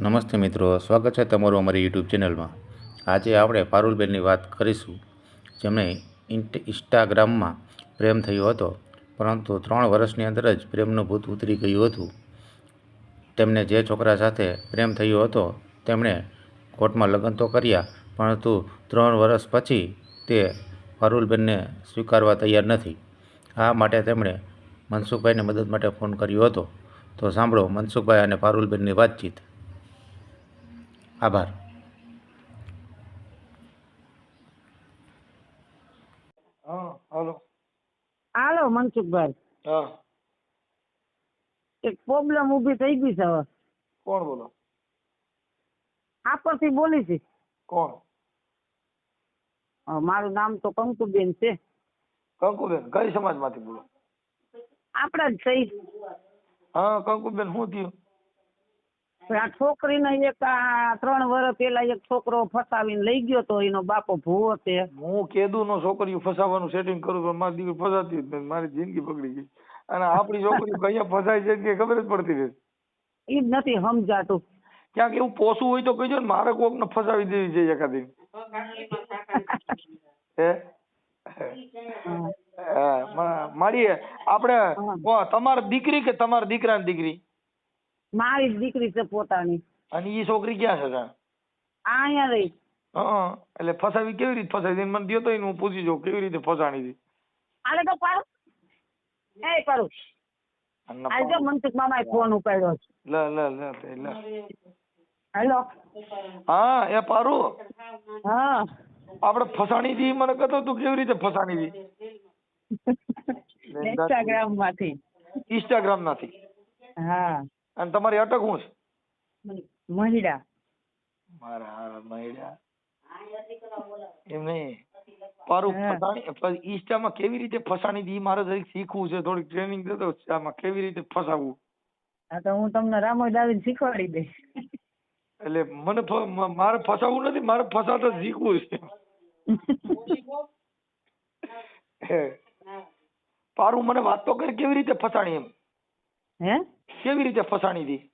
નમસ્તે મિત્રો, સ્વાગત છે તમારું અમારી યુટ્યુબ ચેનલમાં. આજે આપણે પારુલબેનની વાત કરીશું. જેમણે ઇન્સ્ટાગ્રામમાં પ્રેમ થયો હતો, પરંતુ ત્રણ વર્ષની અંદર જ પ્રેમનું ભૂત ઉતરી ગયું હતું. તેમને જે છોકરા સાથે પ્રેમ થયો હતો, તેમણે કોર્ટમાં લગ્ન તો કર્યા, પરંતુ ત્રણ વર્ષ પછી તે પારુલબેનને સ્વીકારવા તૈયાર નથી. આ માટે તેમણે મનસુખભાઈને મદદ માટે ફોન કર્યો હતો. તો સાંભળો મનસુખભાઈ અને પારુલબેનની વાતચીત. આભાર. હા હાલો. હાલો મનસુખભાઈ. હા. એક પ્રોબ્લેમ ઊભી થઈ ગઈ છે હવે. કોણ બોલો? આપરથી બોલી છે. કોણ? મારું નામ તો કંકુબેન છે. કંકુબેન કઈ સમાજમાંથી બોલો? આપણા જ થઈ હા કંકુબેન શું થયું? આ છોકરીને એક આ ત્રણ વર્ષ પેલા એક છોકરો ફસાવીને લઈ ગયો તો એનો બાપો ભૂવો તે હું કેદુ નો છોકરીઓ ફસાવાનું સેટિંગ કરું પણ મારી દીકરી ફસાતી જ મારી જિંદગી બગડી ગઈ. અને આપણી છોકરી કયા ફસાય છે કે ખબર જ પડતી નથી. એ જ નથી સમજાતું. ક્યાંક એવું પોસું હોય તો કહેજો ને મારે કોક ને ફસાવી દેવી છે એકાદી હે? હા. હા, મા- આપણે તમારી દીકરી કે તમારા દીકરાની દીકરી? મારી જ દીકરી છે પોતાની. અને ઈ છોકરી ક્યાં છે ત્યાં? આ અહીંયા રહી. હા એટલે ફસાવી કેવી રીતે ફસાવી? મને દ્યો તો હું પૂછી જોઉં કેવી રીતે ફસાણી હતી આને તો પાડો. એ પાડો. આજે જો મનસુખ મામાએ ફોન ઉપાડ્યો છે. લ લ લ તે લે. હેલો. હા એ પારુ હા. આપણે ફસાણી થી મને કહેતો તું કેવી રીતે ફસાણી થી ઇન્સ્ટાગ્રામ માંથી. ઇન્સ્ટાગ્રામમાંથી. હા. અને તમારી અટક શું છે? મહિડા. મારા હારા મહિડા. એમ નહીં. પારું હા. ઇન્સ્ટામાં કેવી રીતે ફસાણી દી મારે જરીક શીખવું છે. થોડીક ટ્રેનિંગ દેતો આમાં કેવી રીતે ફસાવવું હા તો હું તમને રામોદ દાવીને શીખવાડી દઈશ. એટલે મને મારે ફસાવવું નથી મારે ફસાતા શીખવું છે. હે. પારું મને વાત તો કરી કેવી રીતે ફસાણી એમ? હે? કેવી રીતે ફસાણી હતી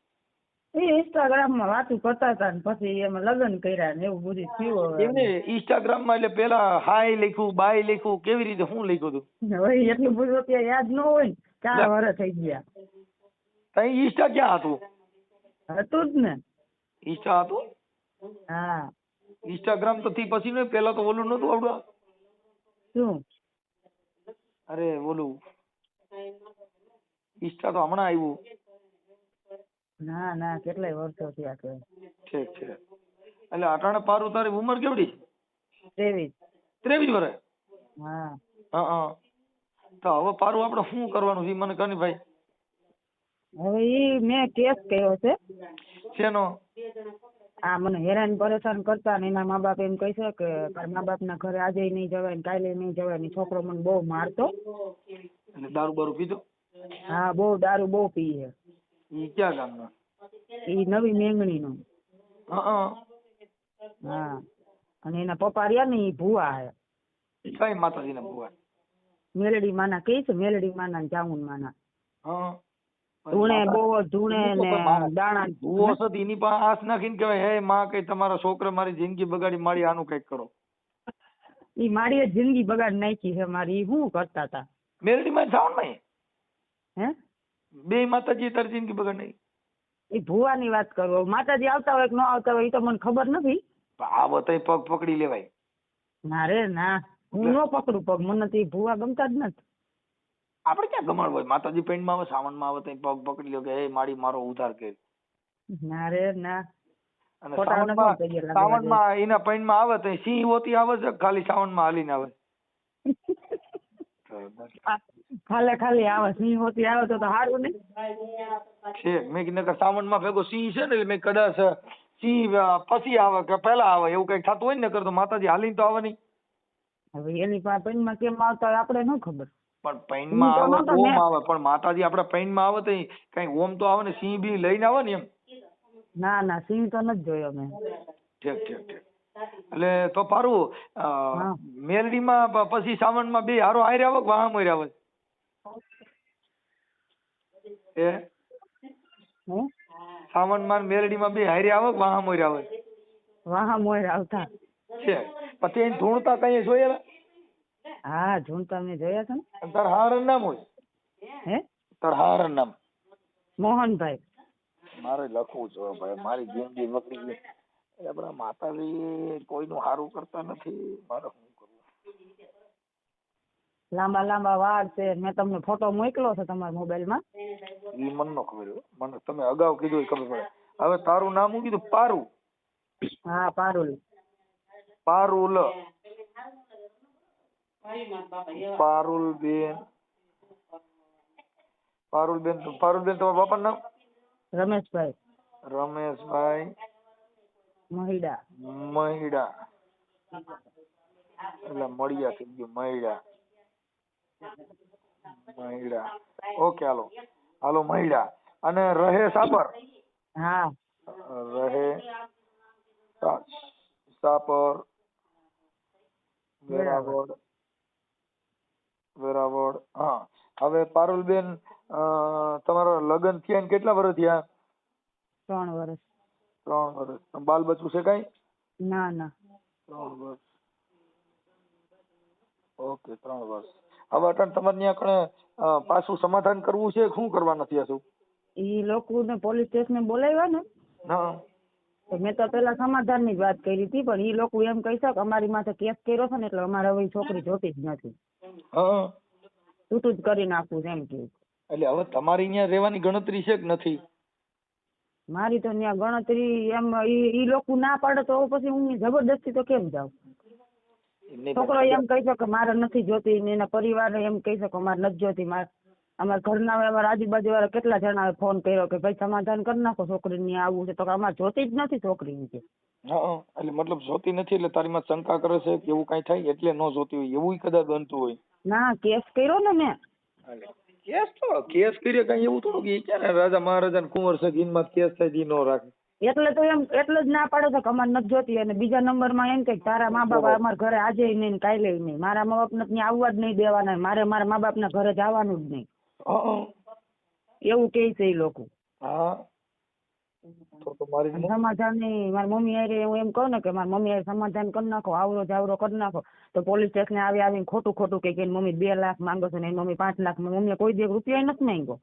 એ ઇન્સ્ટાગ્રામમાં વાતું કરતા હતા ને પછી એમાં લગ્ન કર્યા ને એવું બધું થયું એમને ઇન્સ્ટાગ્રામમાં એટલે પેલા હાય લખ્યું બાય લખ્યું કેવી રીતે શું લખ્યું હતું હવે એટલું બધું અત્યારે યાદ ન હોય ને ચાર વર્ષ થઈ ગયા. તઈ ઇન્સ્ટા ક્યાં હતું? હતું જ ને. ઇન્સ્ટા હતું? હા. ઇન્સ્ટાગ્રામ તો થી પછી ને પેલા તો ઓલું નતું આવડું શું? અરે ઓલું. ઇન્સ્ટા તો હમણાં આવ્યું ના ના કેટલાય વર્ષો થયા કે ઠીક છે એટલે અટાણે પારું તારી ઉંમર કેવડી? ત્રેવીસ. ત્રેવીસ વર્ષ હા. તો હવે પારું આપણે શું કરવાનું છે મને કની ભાઈ? હવે ઈ મેં કેસ કર્યો છે. શેનો? આ મને હેરાન પરેશાન કરતા ને એના મા બાપ એમ કહે છે કે તારા મા બાપ ના ઘરે આજે નહીં જવાય ને કાલે નહીં જવાય ને છોકરો મને બહુ મારતો. અને દારૂ બારૂ પીધો? હા બહુ દારૂ બહુ પીએ ઈ ક્યાં ગામના? ઈ નવી મેંગણી નો હા. અને એના પપ્પા રહ્યા ને ઈ ભુવા હે. કઈ માતાજી ના ભુવા? મેલડી માના કહે છે? મેલડી માના ને ચામુંડ માના. હા. ધૂણે બહુ ધૂણે ને દાણા ભૂવો તો એની પાસે આસ નાખીને કહેવાય હે માં કઈ તમારા છોકરા મારી જિંદગી બગાડી મારી આનું કંઈક કરો. ઈ મારી જિંદગી બગાડ નાખી છે મારી. હું શું કરતા હતા મેલડી માં સાઉન્ડમાં હે? બે માતાજી તારી જિંદગી બગાડ નહીં ઈ ભુવાની વાત કરો. માતાજી આવતા હોય કે ન આવતા હોય એ તો મને ખબર નથી. આ બધાય પગ પકડી લેવાય. ના રે ના. હું ન પકડું પગ. મને તો ભુવા ગમતા જ નથી. આપણે ક્યાં ગમણ હોય? માતાજી પેન્ડમાં આવે સાવનમાં આવે તો પગ પકડી લ્યો કે હે મારી મારો ઉધાર કે ના રે ના. અને સાવનમાં સાવનમાં એના પેન્ડમાં આવે તો સિંહ હોતી આવે છે ખાલી સાવનમાં હાલીને આવે? ખાલે ખાલી આવે સિંહ હોતી આવે તો તો સારું ને? છે મેં કીધું નકર સાવનમાં ભેગો સિંહ છે ને એટલે મેં કદાચ સિંહ પછી આવે કે પહેલા આવે એવું કઈ થતું હોય ને નકર તો માતાજી હાલીને તો આવે નહીં. હવે એની પાસે પેનમાં કેમ આવતા હોય આપણે ન ખબર. પણ પૈનમાં માં આવે ઓમ આવે પણ માતાજી આપડા પૈનમાં આવે તો કઈ ઓમ તો આવે ને સિંહ બી લઈને આવે ને એમ? ના ના સિંહ તો નથી જોયો મેં. ઠીક ઠીક ઠીક. એટલે તો પારું મેલડી માં મેલડીમાં સાવણ પછી સાવનમાં બે હારો હારે આવે કે વાહ મોર આવે એ હે સાવનમાં ને મેલડીમાં બે હારી આવે વાહા મોર આવે? વાહા મોર આવતા. છે. પછી એને ધૂણતા કઈ જોયેલા? હા ઝૂંટા મેં જોયા છે ને. તાર હારણ નામ હોય? હે? તાર હારણ નામ. મોહનભાઈ. મારે લખવું છે ભાઈ. મારી જિંદગી નકરી. ગઈ એટલે માતાજી કોઈનું સારું કરતા નથી. મારે લાંબા લાંબા વાળ છે. મેં તમને ફોટો મોકલો છે તમારા મોબાઈલમાં. ઈ મને ન ખબર મને તમે અગાઉ કીધું એ ખબર પડે. હવે તારું નામ હું કીધું? પારુ હા પારુલ. પારુલ. પારુલ બેન પારુલ બેન પારુલ બેન તમારા બાપાનું નામ? રમેશભાઈ. રમેશભાઈ. મહિડા. મહિડા. એટલે મળ્યા થઈ ગયું મહિડા. મહિડા. ઓકે હાલો. હાલો મહિડા. અને રહે સાપર? હા. રહે સાપર વેરાવળ. વેરાવળ. હા. હવે પારુલબેન તમારા લગ્ન થયા ને કેટલા વર્ષ થયા? ત્રણ વર્ષ. ત્રણ વર્ષ. બાલ બચ્ચું છે કઈ? ના ના. ત્રણ વર્ષ. ઓકે ત્રણ વર્ષ. હવે અટાણ તમારે ત્યાં કણે પાછું સમાધાન કરવું છે કે શું કરવા નથી આશું? ઈ લોકોને પોલીસ સ્ટેશને બોલાવ્યા ને હા મેં તો પેલા સમાધાનની જ વાત કરી હતી પણ એ લોકો એમ કહી શકે અમારી માથે કેસ કર્યો છે ને એટલે અમારે હવે છોકરી જોતી જ નથી. હા. છૂટું જ કરી નાખવું છે એમ કે. એટલે હવે તમારી અહીંયા રહેવાની ગણતરી છે કે નથી? મારી તો ત્યાં ગણતરી એમ ઈ લોકો ના પાડે તો પછી હું જબરદસ્તી તો કેમ જાઉં? છોકરો એમ કહી શકે મારે નથી જોતી ને એના પરિવારને એમ કહી શકો મારે નથી જોતી મારે અમારા ઘરના અમારા આજુબાજુ વાળા કેટલા જણાએ ફોન કર્યો કે ભાઈ સમાધાન કરી નાખો છોકરીને આવવું છે. તો કે અમારે જોતી જ નથી છોકરી કે. હા એટલે મતલબ જોતી નથી એટલે તારી માં શંકા કરે છે કે એવું કઈ થાય? એટલે ન જોતી હોય એવું કદાચ બનતું હોય. ના કેસ કર્યો ને મેં. કેસ તો કેસ કર્યો કઈ એવું થોડું કે ક્યારે રાજા મહારાજા ને કુંવર છે માં કેસ થાય ઈ નો રાખે. એટલે તો એમ એટલે જ ના પાડે છે કે અમારે નથી જોતી. અને બીજા નંબરમાં એમ કે તારા મા બાપ અમારા ઘરે આજે નહીં ને કાલે નહીં. મારા મા બાપને ત્યાં આવવા જ નહીં દેવાના. મારે મારા મા બાપ ના ઘરે જવાનું જ નહીં. એવું કે છે એ લોકો. તો મારી સમાધાન નહીં મારી મમ્મી હારે હું એમ કહું ને કે મારી મમ્મી હારે સમાધાન કરી નાખો આવરો જાવરો કરી નાખો. તો પોલીસ સ્ટેશને આવી આવીને ખોટું ખોટું કે મમ્મી બે લાખ માંગો છો ને મમ્મી પાંચ લાખ મમ્મી મમ્મીએ કોઈ દી રૂપિયા નથી માંગ્યો.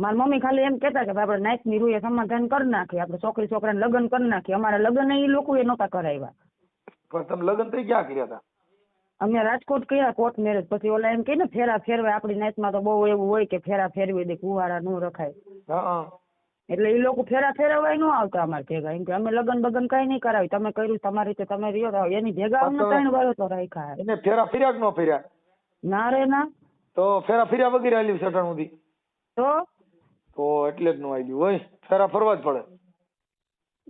મારી મમ્મી ખાલી એમ કહેતા કે આપણે નાઈટની રૂએ સમાધાન કરી નાખીએ આપણે છોકરી છોકરાને લગ્ન કરી નાખીએ. અમારા લગ્ન એ લોકોએ નહોતા કરાવ્યા. પણ તમે લગ્ન થઈ ક્યાં કર્યા હતા? અમે રાજકોટ કયા કોર્ટ મેરેજ. પછી ઓલા એમ કે ને ફેરા ફેરવાય. આપણી નાઈટમાં તો બહુ એવું હોય કે ફેરા ફેરવી દે કુવારા ન રખાય. એટલે એ લોકો ફેરા ફેરવાય ન આવતા અમારે ભેગા. એમ કે અમે લગ્ન બગન કઈ નહીં કરાવી તમે કર્યું તમારી રીતે તમે રહ્યો એની ભેગા અમને ત્રણ વાર તો રાખ્યા. એને ફેરા ફેર્યા કે ન ફેર્યા? ના રે ના. તો ફેરા ફેર્યા વગેરે આલી સટણ સુધી તો? તો એટલે જ નો ગયું હોય. ફેરા ફરવા જ પડે.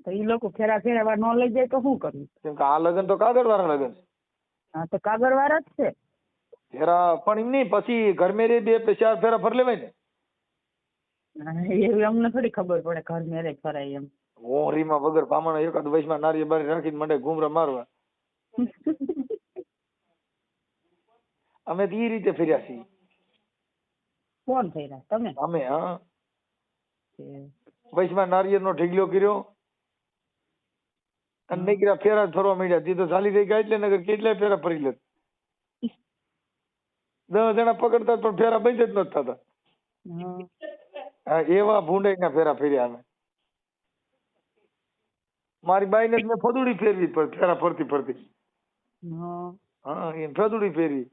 તો એ લોકો ફેરા ફેરવા ન લઈ જાય તો શું કરવું? કેમ કે આ લગ્ન તો કાગળ વાળા લગ્ન હા તો કાગળ વાળા જ છે. ફેરા પણ એમ નહીં પછી ઘર મેરે બે ચાર ફેરા ફર લેવાય ને. એવી અમને થોડી ખબર પડે ઘર મેરેજ ફરાય એમ. હોરીમાં વગર પામણ એકાદ વયસમાં નારી બારી રાખીને મંડે ઘૂમરા મારવા. અમે તો ઈ રીતે ફર્યા છીએ. કોણ થઈ તમે? અમે હા. છે. નારિયેળ નારિયેળનો ઢીગલો કર્યો. અને નીકળ્યા ફેરા જ ફરવા માંડ્યા. તે તો ચાલી થઈ ગયા એટલે નગર કેટલાય ફેરા ફરી લે. દસ જણા પકડતા પણ ફેરા બંધ જ નતા થતા. હા. હા એવા ભૂંડાઈના ફેરા ફેર્યા અમે. મારી બાઈને ને મેં ફદુડી ફેરવી પડે ફેરા ફરતી ફરતી. હા. એને ફદુડી ફેરવી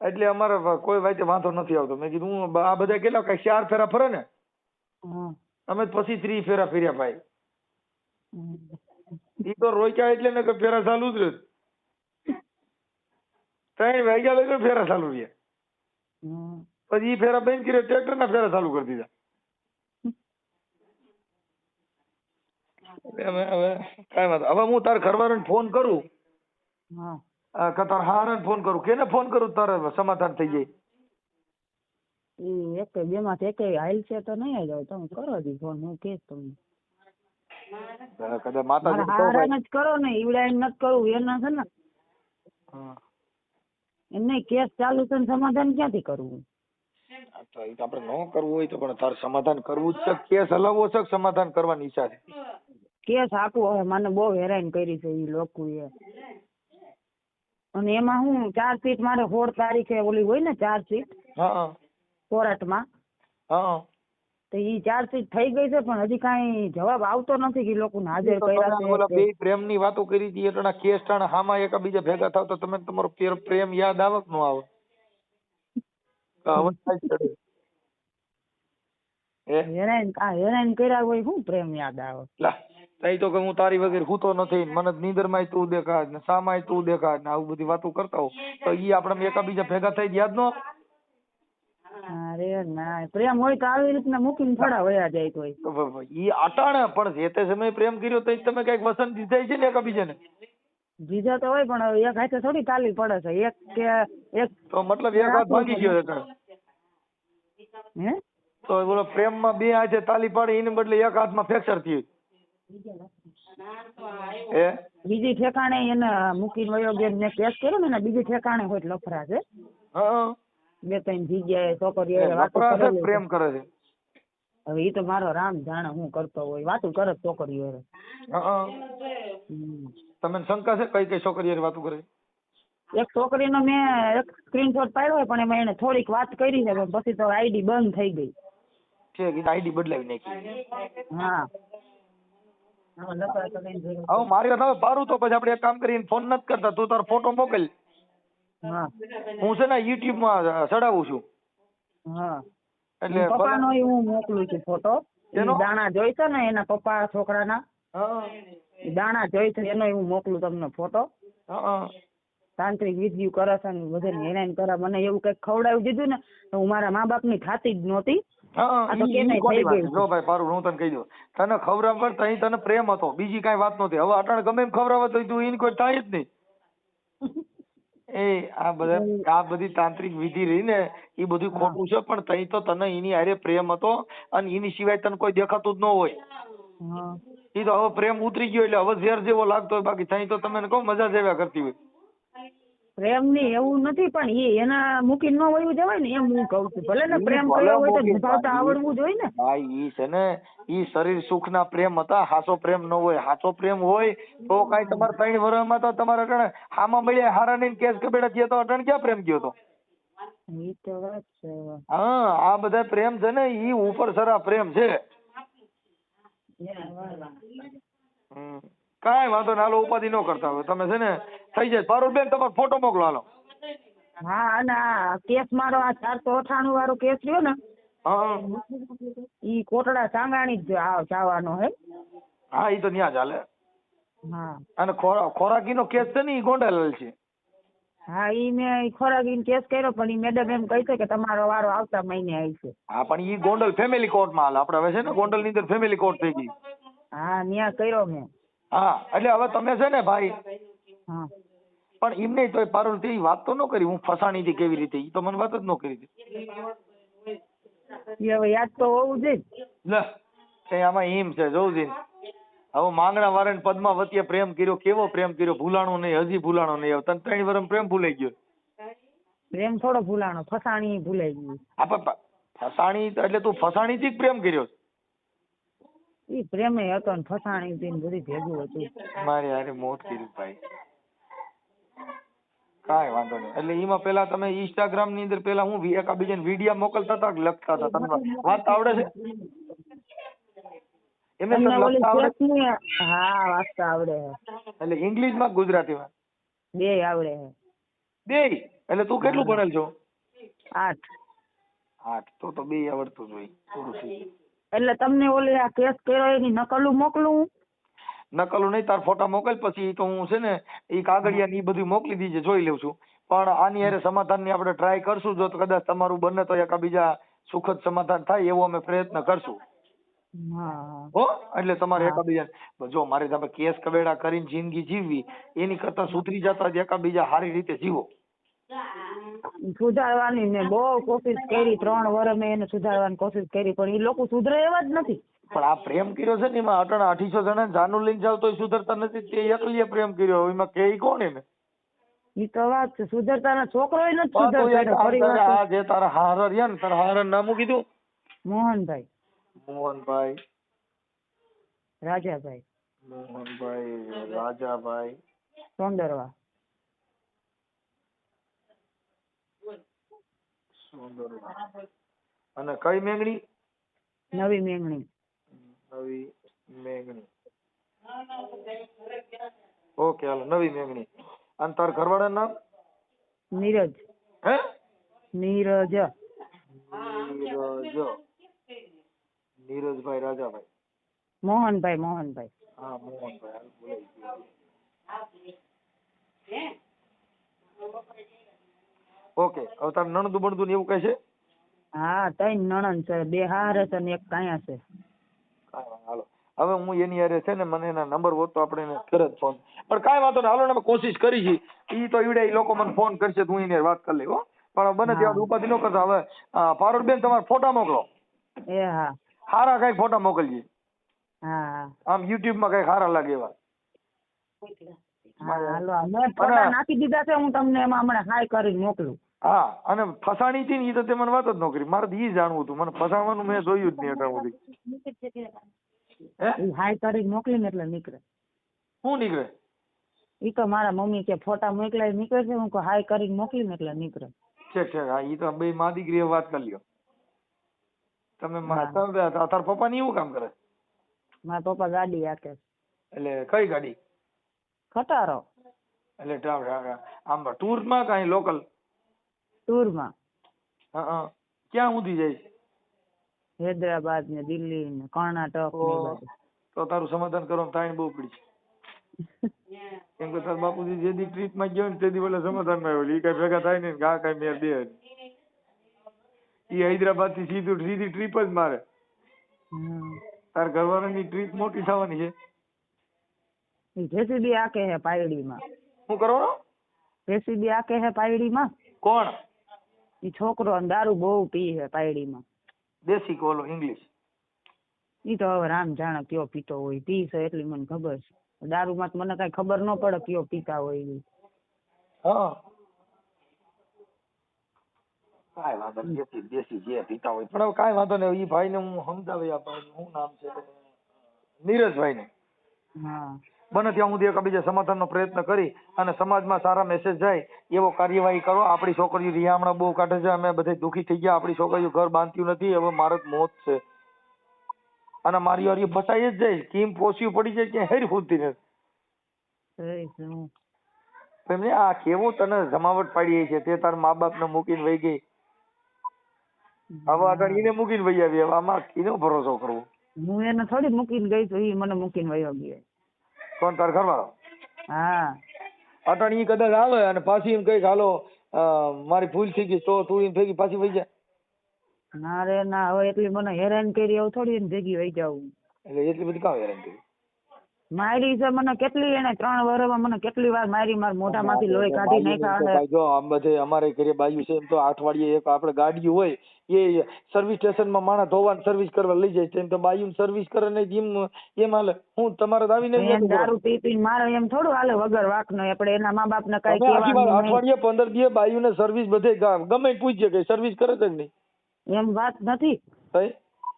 એટલે અમારે કોઈ વાતે વાંધો નથી આવતો. મેં કીધું હું આ બધા કેટલા કઈ ચાર ફેરા ફરે ને? અમે પછી ત્રી ફેરા ફેર્યા ભાઈ. એ તો રોક્યા એટલે ને કે ફેરા ચાલુ જ રહે ત્રણ વાગ્યા લગી ફેરા ચાલુ રહ્યા. પછી એ ફેરા બંધ કર્યો ટ્રેક્ટર ના ફેરા ચાલુ કરી દીધા. હવે કઈ વાંધો હવે હું તારા ઘરવાળાને ફોન કરું. હા. અ, કે તારા હારાને ફોન કરું. કેને ફોન કરું? તારે સમાધાન થઈ જાય. એ એક બે માંથી એક હાલ છે તો નહીં જાવ તમે કરો દી ફોન હું કે તમને કદાચ માતાજી તો જ કરો ને ઈવડા એમ નથી કરવું. એના છે ને. એમ નહીં કેસ ચાલુ છે ને સમાધાન ક્યાંથી કરવું તો એ તો આપણે ન કરવું હોય તો પણ તારે સમાધાન કરવું જ છે. કેસ હલાવવો છે સમાધાન કરવાની ઈચ્છા છે? કેસ આપવો હવે મને બહુ હેરાન કરી છે એ લોકોએ. અને એમાં હું ચાર સીટ મારે સોળ તારીખે ઓલી હોય ને ચાર સીટ હા કોર્ટમાં. તો ઈ ચાર સીટ થઈ ગઈ છે પણ હજી કાંઈ જવાબ આવતો નથી કે લોકો હાજર કર્યા તમે ઓલા છે બે પ્રેમની વાતો કરી હતી એટલે કેસ ટાણા હામાં એકબીજા ભેગા થાવ તો તમે તમારો પ્રે- પ્રેમ યાદ આવે નો આવે? હવે થાય જ ચડે. હે હેરાન કર્યા હોય શું પ્રેમ યાદ આવે? તઈ તો કે હું તારી વગર સૂતો નથી. મને નીંદરમાંય તું દેખાય ને સામાય તું દેખાય ને આવું બધી વાતો કરતા હો. તો ઈ આપણે એકાબીજા ભેગા થઈ યાદ નો અરે ના પ્રેમ હોય તો આવી રીતના મૂકીને થોડા વયા જાય તોય. તો વ- વ- ઈ અટાણે પણ જે તે સમયે પ્રેમ કર્યો તો તમે કંઈક વસંત દીધાય છે ને એકાબીજાને? બીજા તો હોય પણ હવે એક હાથે થોડી તાલી પડે છે. એક કે એક તો મતલબ એક હાથ ભાંગી ગયો એટલે હે? તો બોલો પ્રેમમાં બે હાથે તાલી પાડી એને બદલે એક હાથમાં ફ્રેક્ચર થયું. બીજી ઠેકાણે એને મૂકીને વયો ગયો મેં કેસ કર્યો ને એના બીજી ઠેકાણે હોય લફરા છે. હા. બે ત્રણ જગ્યાએ છોકરીઓ હારે વાતો કરેલી પ્રેમ કરે છે. હવે ઈ તો મારો રામ જાણે હું કરતો હોય. વાતું કરે છોકરીઓ. હા તમને શંકા છે કઈ કઈ છોકરી હારે વાતું કરે એક છોકરીનો મેં એક સ્ક્રીનશોટ પાડ્યો પણ એમાં એને થોડીક વાત કરી છે પછી તો આઈડી બંધ થઈ ગઈ. છે આઈડી બદલાવી નાખી. હા. હવે મારી વાત હવે પારું તો પછી આપણે એક કામ કરીને ફોન નથી કરતા તું તારો ફોટો મોકલ. હું. છે ને યુટ્યુબમાં ચડાવું છું. એટલે પપ્પાનો નો હું મોકલું છું ફોટો એનો? દાણા જોઈ છે ને એના પપ્પા છોકરાના? દાણા જોઈ છે એનો હું મોકલું તમને ફોટો તાંત્રિક વિધિ કરે છે ને બધા હેરાન કરે મને એવું કંઈક ખવડાવી દીધું ને હું મારા મા બાપની ખાતી જ નહોતી. જો ભાઈ પારું હું તને કહી દઉં. તને ખવડાવવા પર તઈ તને પ્રેમ હતો. બીજી કઈ વાત નહોતી. હવે અટાણે ગમે એમ ખવડાવવા તો તું કોઈ થાય જ નહીં. એ આ બધા આ બધી તાંત્રિક વિધિ રહી ને એ બધું ખોટું છે પણ તઈ તો તને એની હારે પ્રેમ હતો અને એની સિવાય તને કોઈ દેખાતું જ ન હોય. એ તો હવે પ્રેમ ઉતરી ગયો એટલે હવે ઝેર જેવો લાગતો હોય. બાકી તઈ તો તમે કહો મજા જેવા કરતી હોય. પ્રેમની એવું નથી પણ એ એના મૂકીને ન વયું જવાય ને એમ હું કહું છું. ભલે ને પ્રેમ કર્યો હોય તો નિભાવતા આવડવું જોઈએ ને. ભાઈ ઈ છે ને ઈ શરીર સુખ ના પ્રેમ હતા હાસો પ્રેમ ન હોય. હાસો પ્રેમ હોય તો કઈ તમારે ત્રણ વર્ષમાં તો તમારે અટણે હામાં મળ્યા હારા ને કેસ કબેડા થયા તો અટાણે ક્યાં પ્રેમ ગયો તો? ઈ તો વાત છે. હા આ બધા પ્રેમ છે ને ઈ ઉપર સરા પ્રેમ છે. હમ. કાંઈ વાંધો ના હાલો ઉપાધિ ન કરતા હવે તમે છે ને થઈ જાય. પારુલબેન તમારો ફોટો મોકલો હાલો. હા અને આ કેસ મારો આ ચારસો અઠાણું વાળો કેસ રહ્યો ને હા. ઈ કોટડા સાંગાણી જ આ- જવાનો હે. હા ઈ તો ન્યા ચાલે હા. અને ખોરા ખોરાકીનો કેસ છે ને ઈ ગોંડલ છે. હા ઈ મેં ખોરાકીનો કેસ કર્યો પણ ઈ મેડમ એમ કહી છે કે તમારો વારો આવતા મહિને આવશે હા પણ ઈ ગોંડલ ફેમિલી કોર્ટમાં હાલ. આપણે હવે છે ને ગોંડલની અંદર ફેમિલી કોર્ટ થઈ ગઈ. હા ન્યા કર્યો મેં. હા એટલે હવે તમે છે ને ભાઈ હા. પણ એમ નહીં તોય પારુલ તે વાત તો ન કરી હું ફસાણી હતી કેવી રીતે એ તો મને વાત જ ન કરી હતી. હવે યાદ તો હોવું જોઈએ લે તે આમાં એમ છે જોઉં હવે માંગણા વાળા પદ્માવતીએ પ્રેમ કર્યો કેવો પ્રેમ કર્યો? ભૂલાણો નહીં હજી ભૂલાણો નહીં તને ત્રણ વરમ પ્રેમ ભૂલાઈ ગયો. પ્રેમ થોડો ભૂલાણો ફસાણી ભૂલાઈ ગયું. આ ફસાણી એટલે તું ફસાણી થી જ પ્રેમ કર્યો ઈ પ્રેમે હતો ને ફસાણી હતી ને બધી ભેગું હતું. મારી હારે મોત કીધું ભાઈ. કાંઈ વાંધો નહીં. એટલે એમાં પેલા તમે ઇન્સ્ટાગ્રામની અંદર પેલા હું એકાબીજાને વીડિયો મોકલતા હતા કે લખતા હતા? તમને વાત આવડે છે? એમને તમને લખતા આવડે? હા વાંચતા આવડે એટલે ઇંગ્લિશમાં ગુજરાતી ગુજરાતીમાં બે આવડે બે? એટલે તું કેટલું ભણેલ છો? આઠ. આઠ. તો તો બે આવડતું જ હોય. ગયું. એટલે તમને ઓલી આ કેસ કર્યો એની નકલું મોકલું? નકલું નહીં તાર ફોટા મોકલ પછી તો હું છે ને એ કાગળિયા ને બધું મોકલી દીજે જોઈ લઉં છું. પણ આની અરે સમાધાનની આપણે ટ્રાય કરશું જો તો કદાચ તમારું બને તો એકાબીજા સુખદ સમાધાન થાય એવો અમે પ્રયત્ન કરશું. હો. એટલે તમારે એક એકાબીજા જો મારે તમે કેસ કવેડા કરીને જિંદગી જીવવી એની કરતા સુધરી જતા એકાબીજા સારી રીતે જીવો. સુધારવાની મેં બહુ કોશિશ કરી ત્રણ વર્ષ મેં એને સુધારવાની કોશિશ કરી પણ એ લોકો સુધરે એવા જ નથી. પણ આ પ્રેમ કર્યો છે ને એમાં અટણ અઢીસો જણા જાનું લઈને જાવ તો સુધરતા નથી તે એકલીએ પ્રેમ કર્યો. એમાં કે કોણ એને? ઈ તો વાત છે સુધરતા છોકરો નથી સુધરતો આ જે તારા હારર રહ્યા ને તારા હાર નામ કીધું? મોહનભાઈ. મોહનભાઈ. રાજાભાઈ. મોહનભાઈ રાજાભાઈ. સોંદરવા. અને કઈ મેંગણી? નવી મેંગણી. નવી મેંગણી. ઓકે હાલો નવી મેંગણી. અને તાર ઘરવાળાનું નામ? નીરજ. હે? નીરજ. નીરજ. નીરજભાઈ રાજાભાઈ. મોહનભાઈ મોહનભાઈ. હા મોહનભાઈ બોલાઈ ગયું. ઓકે હવે તાર નણંદુ બણદુ ને એવું કઈ છે? હા ત્રણ નણંદ છે બે હારે છે ને એક કાયા છે. કાંઈ વાંધો હાલો. હવે હું એની હારે છે ને મને એના નંબર હોત તો આપણે એને કરે જ ફોન પણ કાંઈ વાંધો નહીં હાલો ને અમે કોશિશ કરી છે. ઈ તો ઈવડે ઈ લોકો મને ફોન કરશે તું એની હારે વાત કરી લે હો. પણ બને ત્યાં ઉપાધિ ન કરતા. હવે અ, પારુલબેન તમારા ફોટા મોકલો. એ હા. સારા કઈ ફોટા મોકલજે. હા હા. આમ યુટ્યુબમાં કઈ સારા લાગે એવા. હાલો. મેં ફોટા નાખી દીધા છે હું તમને એમાં હમણાં હાય કરીને મોકલું. હા અને ફસાણી હતી ને એ તો તે મને વાત જ ન કરી. મારે તો ઈ જાણવું હતું. મને ફસાવાનું મેં જોયું જ નહીં એટલા સુધી હાઈ તારીખ હાય ને એટલે નીકળે. શું નીકળે? ઈ તો મારા મમ્મી કે ફોટા મોકલાય નીકળે છે. હું કહું હાય કરીને મોકલીને એટલે નીકળે. ઠીક ઠીક. હા એ તો બે મા દીકરીએ વાત કરી લ્યો. તમે તાર પપ્પા ની એવું કામ કરે? મારા પપ્પા ગાડી હાકે છે. એટલે કઈ ગાડી? ખટારો. એટલે આમ ટૂરમાં કઈ લોકલ ટૂરમાં. હા ક્યાં સુધી જાય? હૈદરાબાદ ને દિલ્હી ને કર્ણાટક ને તો તારું સમાધાન કરવાનું તાણ બહુ પડી કેમ કે તાર બાપુજી જે દી ટ્રીપમાં ગયો ને તે દી ઓલા સમાધાનમાં આવ્યો કઈ ભેગા થાય ને ગા કઈ મેર દે. ઈ હૈદરાબાદથી સીધું સીધી ટ્રીપ જ મારે. તાર ઘરવાળાની ટ્રીપ મોટી થવાની છે. જેસીબી આકે હે પાયડીમાં. શું કરવાનો? જેસીબી આકે હે પાયડીમાં? કોણ? ઈ છોકરો ને દારૂ બહુ પી હે પાયડીમાં. દેશી કોલો ઇંગ્લિશ. ઈ તો હવે રામ જાણે કયો પીતો હોય પી છે એટલી મને ખબર છે. દારૂ માં મને કઈ ખબર ન પડે કયો પીતા હોય ઈ. હા. કાંઈ વાંધો નહીં દેશી દેશી જે પીતા હોય. પણ હવે કાંઈ વાંધો નહીં ઈ ભાઈને હું સમજાવી આપું શું નામ છે? નીરજભાઈ ને હા. બને ત્યાં સુધી એકબીજા સમર્થનનો પ્રયત્ન કરી અને સમાજમાં સારા મેસેજ જાય એવો કાર્યવાહી કરો. આપણી છોકરીઓ રિયામણા બહુ કાઢે છે અમે બધે દુઃખી થઈ ગયા. આપણી છોકરીઓ ઘર બાંધ્યું નથી હવે મારે મોત છે. અને મારી હારી ફસાઈ જ જાય. કેમ પોસ્યું પડી જાય ક્યાં હેરી ફૂટતી નથી. એમને આ કેવું તને જમાવટ પાડી છે? તે તાર મા બાપને મૂકીને વહી ગઈ. હવે આગળ એને મૂકીને વહી આવી. હવે આમાં કીનો ભરોસો કરવો? હું એને થોડી મૂકીને ગઈ તો એ મને મૂકીને વયો ગયો કોણ તાર ઘરવાળો? હા. અટાણ ઈ કદાચ આવે અને પાછી એમ કઈ હાલો મારી ભૂલ થઈ ગઈ તો તું એમ ભેગી પાછી વહી જાય ના રે ના હવે એટલી મને હેરાન કરી આવું થોડી એમ ભેગી વહી જાવ એટલે એટલી બધી કામ હેરાન કરી? મારી છે મને કેટલી એને ત્રણ વર્ષમાં મને કેટલી વાર મારી માર મોઢામાંથી લોહી કાઢી નાખ્યા અને જો આમ બધે અમારે ઘરે બાજુ છે એમ તો અઠવાડિયે એક આપણે ગાડી હોય એ સર્વિસ સ્ટેશનમાં માણસ ધોવાની સર્વિસ કરવા લઈ જાય છે એમ તો બાયુ સર્વિસ કરે ને એમ એમ હાલે. હું તમારે આવી આવીને એને દારૂ પી પી મારે એમ થોડું હાલે વગર વાંકનો આપણે એના મા બાપ ને કઈ કહેવાનું અઠવાડિયે પંદર દિવસ બાયુને સર્વિસ બધે ગમે પૂછજે કે સર્વિસ કરે છે કે નહીં? એમ વાત નથી. તઈ?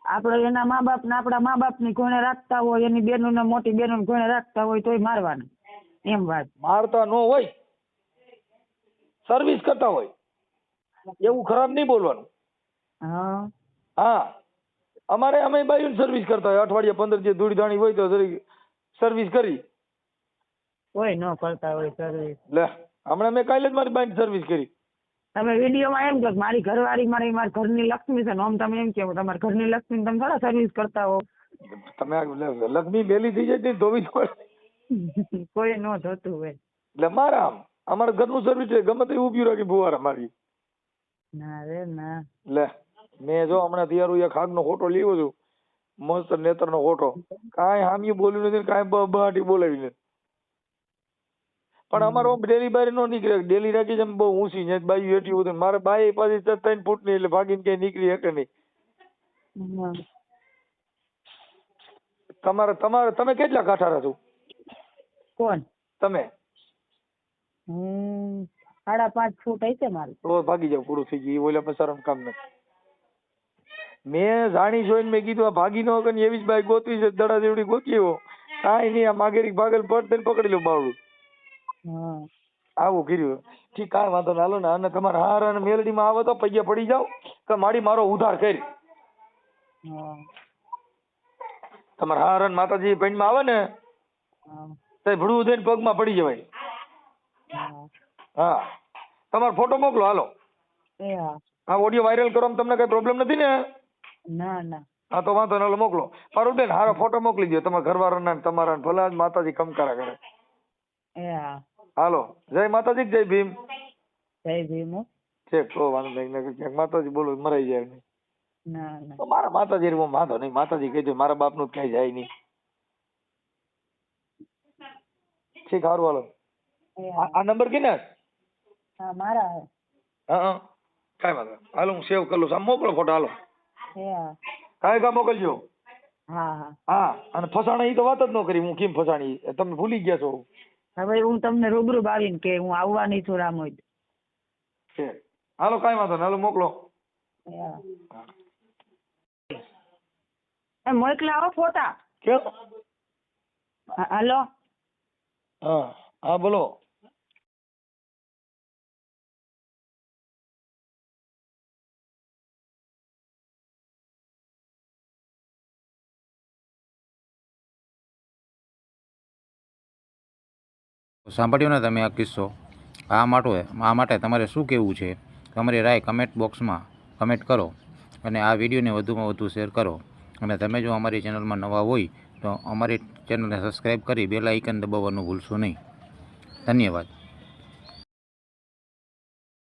આપણે એના મા બાપ ને આપણા મા બાપની કોને રાખતા હોય એની બેનો ને મોટી બેનો કોને રાખતા હોય તોય મારવાના. એમ વાત. મારતા નો હોય સર્વિસ કરતા હોય એવું ખરાબ નહીં બોલવાનું. હા. હા. અમારે અમે બાયું સર્વિસ કરતા હોય અઠવાડિયે પંદર દિવસ ધૂળી ધાણી હોય તો સર્વિસ કરી. કોઈ ન કરતા હોય સર્વિસ લે હમણાં મેં કાલે જ મારી બાઈક સર્વિસ કરી. તમે વિડીયોમાં એમ કહો મારી ઘરવાળી મારી મારા ઘરની લક્ષ્મી છે ને આમ તમે એમ કહો તમારા ઘરની લક્ષ્મી તમે થોડા સર્વિસ કરતા હો. તમે લક્ષ્મી બેલી થઈ જાય ધોવી પડે. કોઈ નો થતું હોય. એટલે મારા અમારા ઘરનું સર્વિસ છે ગમે તે ઊભી રાખી ફુવારા મારી ના રે ના. લે મેં જો હમણાં તૈયાર એક હાગનો ફોટો લેવો છું. મસ્ત નેત્રનો ફોટો. કાંઈ હામી બોલ્યું નથી ને કાંઈ બહાટી બોલાવી નથી. પણ અમારો ડેલી બારી નો નીકળે. ડેલી રાખી જેમ બહુ ઊંચી છે બાઈ એટલી બધી મારે બાઈ પાછી ત્રણ ફૂટની એટલે ભાગીને ક્યાંય નીકળી શકે નહીં. તમારે તમારે તમે કેટલા કાઠારા છો? કોણ? તમે? હું સાડા પાંચ ફૂટ હશે મારી. તો ભાગી જાવ પૂરું થઈ ગયું. ઓલા પસારાનું કામ નથી. મેં જાણી જોઈને મેં કીધું આ ભાગી ન શકે એવી જ બાઈક ગોતવી છે દડા જેવડી ગોતી કાંઈ નહીં આ માગેરી ભાગલ પડ પકડી લો બાવડું આવું કર્યું ઠીક કાંઈ વાંધો ના હાલો ને અને તમારે હાર અને મેલડીમાં આવો તો પૈયા પડી જાવ કે મારી મારો ઉધાર કરી. તમારે હાર અને માતાજી પેન્ટમાં આવે ને તો ભડું દઈને પગમાં પડી જવાય. હા. તમારો ફોટો મોકલો હાલો. હા. ઓડિયો વાયરલ કરવામાં તમને કઈ પ્રોબ્લેમ નથી ને? ના ના. હા તો વાંધો હાલો મોકલો. પારુલબેન હારો ફોટો મોકલી દો તમારા ઘરવાળાના ને તમારા ને ભલા માતાજી કમકારા કરે. એ હા. હાલો જય માતાજી જય ભીમ. જય ભીમ છે તો વાંધો નહીં ક્યાંક માતાજી બોલો મરાઈ જાય નહીં. મારા માતાજી હું વાંધો નહીં માતાજી કહી દે મારા બાપનું ક્યાંય જાય નહીં. ઠીક સારું હાલો. આ નંબર કે ને હા મારા હે. કાંઈ વાંધો. હાલો હું સેવ કરું છું. મોકલો ફોટો હાલો. કાંઈ કા મોકલજો. હા હા. અને ફસાણા તો વાત જ ન કરી હું કેમ ફસાણી? તમે ભૂલી ગયા છો. હવે હું તમને રૂબરૂ બાવીને કે હું આવવાની છું રામોદ. છે. હાલો કાંઈ વાંધો નહીં. હાલો મોકલો. એ મોકલા આવો ફોટા. કેમ? હાલો. હા હા બોલો. સાંભળ્યો ને તમે આ કિસ્સો? આ માટે આ માટે તમારે શું કહેવું છે? તમારી રાય કમેન્ટ બોક્સમાં કમેન્ટ કરો અને આ વિડીયોને વધુમાં વધુ શેર કરો. અને તમે જો અમારી ચેનલમાં નવા હોય તો અમારી ચેનલને સબસ્ક્રાઈબ કરી, બેલ આઇકન દબાવવાનું ભૂલશો નહીં. ધન્યવાદ.